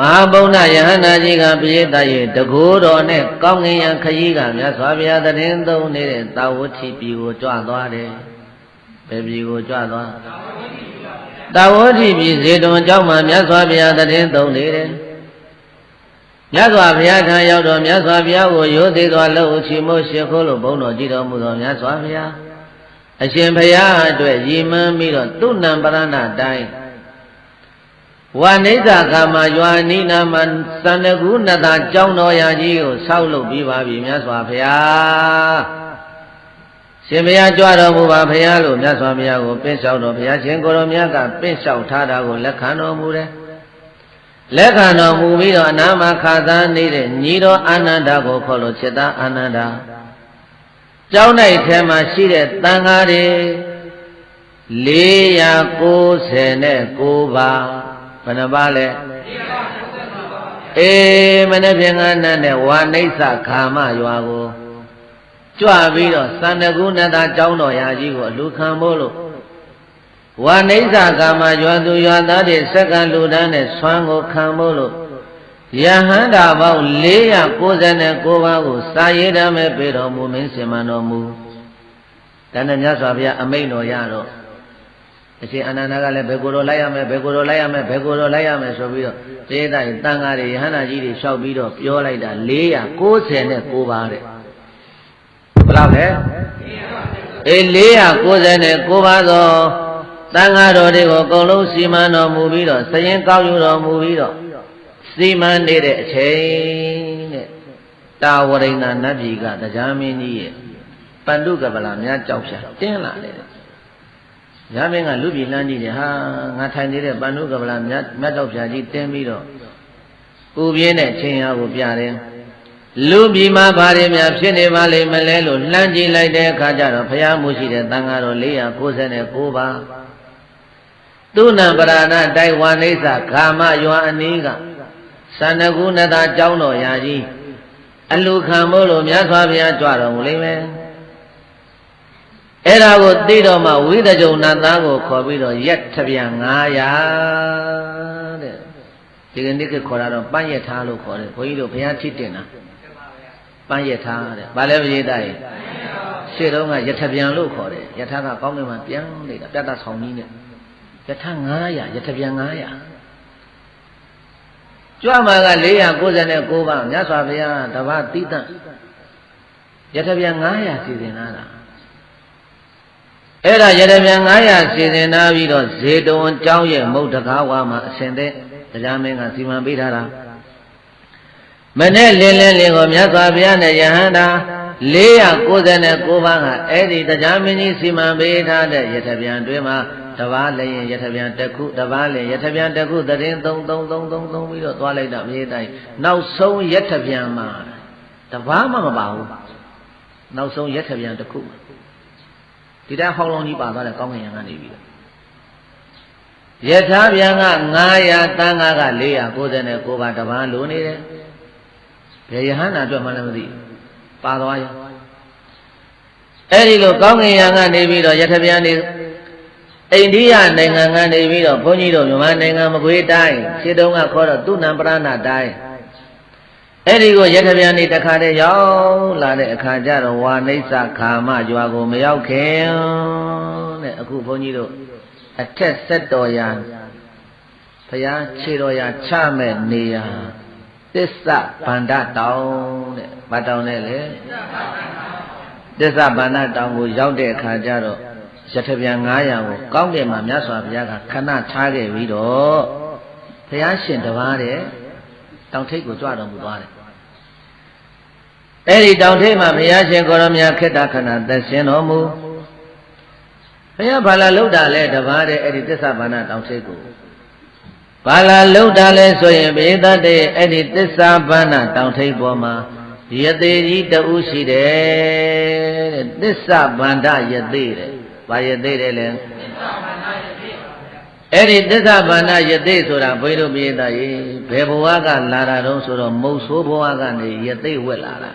မဟာဗုဒ္ဓယဟန္တာကြီးကပိဋကရဲ့တကိုးတော်နဲ့ကောင်းငင်ရန်ခရီးကမြတ်စွာဘုရားတရင်သုံးနေတဲ့တာဝတိပြည်ကိုကြွသွားတယ်။ဘယ်ပြည်ကိုကြွသွားတာဝတိပြည်ဇေတဝန်ကျောင်းမှာမြတ်စွာဘုရားတရင်သုံးနေတယ်။မြတ်စွာဘုရားထံရောက်တော့မြတ်စွာဘုရားကိုရိုသေစွာလှုပ်ချီမို့ရှ िख ိုးလို့ဘုန်းတော်ကြည်တော်မူသောမြတ်စွာဘုရားအရှင်ဘုရားအတွက်ရည်မှန်းပြီးတော့သူ့နံပရဏတိုင်း ဝါနိစ္စကာမရွာနိနာမသန္တကုနတကြောင်းတော်ရာကြီးကိုဆောက်လုပ်ပြီးပါပြီမြတ်စွာဘုရားရှင်ဘုရားကြွတော်မူပါဘုရားလို့မြတ်စွာဘုရားကိုပင့်လျှောက်တော်ဘုရားရှင်ကိုရောမြတ်ကပင့်လျှောက်ထားတာကိုလက်ခံတော်မူတယ်လက်ခံတော်မူပြီးတော့အနာမခါသားနေတဲ့ညီတော်အာနန္ဒာကိုခေါ်လို့จิตသားအာနန္ဒာကျောင်း၌ထဲမှာရှိတဲ့တန်ဃာတွေ499ပါ ဘယ်နှပါလဲအေးမနေ့ပြင်ကနန်းနဲ့ဝါနိစ္စခါမရွာကိုကြွပြီးတော့သန္တကုဏတာကျောင်းတော်ရာကြီးကိုအလူခံဖို့လို့ဝါနိစ္စကာမရွာသူရွာသားတွေစက္ကန့်လူတန်းနဲ့ဆွမ်းကိုခံဖို့လို့ယဟန္တာပေါင်း499ပါးကိုစာရေးတမ်းမဲ့ပေတော်မူမင်းစင်မတော်မူတန်တဲ့မြတ်စွာဘုရားအမိန့်တော်ရတော့ အရှင်အနန္ဒာကလည်းဘယ်ကိုယ်တော်လိုက်ရမယ်ဘယ်ကိုယ်တော်လိုက်ရမယ်ဘယ်ကိုယ်တော်လိုက်ရမယ်ဆိုပြီးတော့သေဒိုင်တန်ဃာတွေယဟန္တာကြီးတွေလျှောက်ပြီးတော့ပြောလိုက်တာ499ပါးတဲ့ဘယ်လောက်လဲအေး499ပါးသောတန်ဃာတော်တွေကိုအကုန်လုံးစီမံတော်မူပြီးတော့စရင်ကောက်ယူတော်မူပြီးတော့စီမံနေတဲ့အချိန်တဲ့တာဝရိဏနတ်ပြည်ကတရားမင်းကြီးရဲ့ပန္တုကပလာများကြောက်ဖြာတင်းလာတယ် ရမင်းကလူပြည်လမ်းကြီးတယ်ဟာငါထိုင်နေတဲ့ပန္နုကပလာမြတ်မြတ်တော်ဖြာကြီးတင်းပြီးတော့ပူပြင်းတဲ့ချိန်ဟာကိုပြတယ်လူပြည်မှာဘာတွေများဖြစ်နေပါလိမ့်မလဲလို့လှမ်းကြည့်လိုက်တဲ့အခါကျတော့ဘုရားမှုရှိတဲ့တန်ဃာတော်499ပါးသူဏပရဏတိုက်ဝါနိစ္စခာမယွာအနီးကသန္နကုဏတာကျောင်းတော်ရာကြီးအလူခံမို့လို့မြတ်စွာဘုရားကြွတော်မူလိမ့်မယ် အဲ့ဒါကိုသိတော့မှဝိသကြုံနတ်သားကိုခေါ်ပြီးတော့ရက်ထပြန်900တဲ့ဒီကနေ့ကခေါ်တာတော့ပန်းရက်ထားလို့ခေါ်တယ်ဘုန်းကြီးတို့ဘုရားထိတင်တာပန်းရက်ထားတဲ့ဘာလဲပရိသတ်ရေရှေ့တုန်းကယထပြန်လို့ခေါ်တယ်ယထကကောင်းကင်မှာပြန်နေတာပြတ်တဆောင်ကြီးနဲ့ယထ900ယထပြန်900ကြွမှာက499ပါးမြတ်စွာဘုရားတပါးတိတ္တယထပြန်900စီစဉ်လာတာ အဲ့ဒါရတပြန်900စီစဉ်နာပြီးတော့ဇေတဝန်ကျောင်းရဲ့မုတ်တကားဝါမှာအစဉ်တဲ့တရားမင်းကစီမံပေးထားတာမနဲ့လင်းလင်းလင်းကိုမြတ်စွာဘုရားနဲ့ယဟန္တာ499ပါးကအဲ့ဒီတရားမင်းကြီးစီမံပေးထားတဲ့ရတပြန်တွင်မှာတပားလည်းရထပြန်တစ်ခုတပားလည်းရထပြန်တစ်ခုတရင်3 3 3 3 3ပြီးတော့သွားလိုက်တာမြေတိုင်းနောက်ဆုံးရထပြန်မှာတပားမှမပါဘူးနောက်ဆုံးရထပြန်တစ်ခု ဒီတိုင်းဟောင်းလုံးကြီးပါသွားတယ်ကောင်းကင်ယံကနေပြီးတော့ယထာပြန်က900တန်ဃာက499ပါးတပားလိုနေတယ်ဘယ်ယဟန္တာအတွက်မှလည်းမသိပါသွားရောအဲ့ဒီလိုကောင်းကင်ယံကနေပြီးတော့ယထပြန်နေအိန္ဒိယနိုင်ငံကနေပြီးတော့ဘုန်းကြီးတို့မြန်မာနိုင်ငံမကွေးတိုင်းရှင်းတုံးကခေါ်တော့သူနံပရဏတိုင်း အဲ့ဒီကိုရထပြန်နေတခါတည်းရောက်လာတဲ့အခါကျတော့ဝါနိစ္စခါမကြွားကိုမရောက်ခင်တဲ့အခုဘုန်းကြီးတို့အထက်ဆက်တော်ရာဘုရားခြေတော်ရာချမဲ့နေရာသစ္စာဗန္ဒတောင်တဲ့ဘာတောင်နဲ့လဲသစ္စာဗန္ဒတောင်ကိုရောက်တဲ့အခါကျတော့ရထပြန်900ကိုကောင်းတယ်မှာမြတ်စွာဘုရားကခဏထားခဲ့ပြီးတော့ဘုရားရှင်တပါးတဲ့တောင်ထိပ်ကိုကြွတော်မူသွားတယ် အဲ့ဒီတောင်ထိပ်မှာဘုရားရှင်ကိုရမြတ်ခေတ္တခဏသက်ရှင်တော်မူဘုရားဘာလာလှုပ်တာလဲတပါးတဲ့အဲ့ဒီသစ္စာဘာနာတောင်ထိပ်ကိုဘာလာလှုပ်တာလဲဆိုရင်ဘေသတ္တေအဲ့ဒီသစ္စာဘာနာတောင်ထိပ်ပေါ်မှာယသေးကြီးတူရှိတယ်တဲ့သစ္စာဗန္ဒယသေးတဲ့ဘာယသိတယ်လဲအဲ့ဒီသစ္စာဘာနာယသိဆိုတာဘုန်းကြီးတို့ပြေးသားရေဘယ်ဘဝကလာတာတုံးဆိုတော့မုတ်ဆိုးဘဝကနေယသိဝက်လာတာ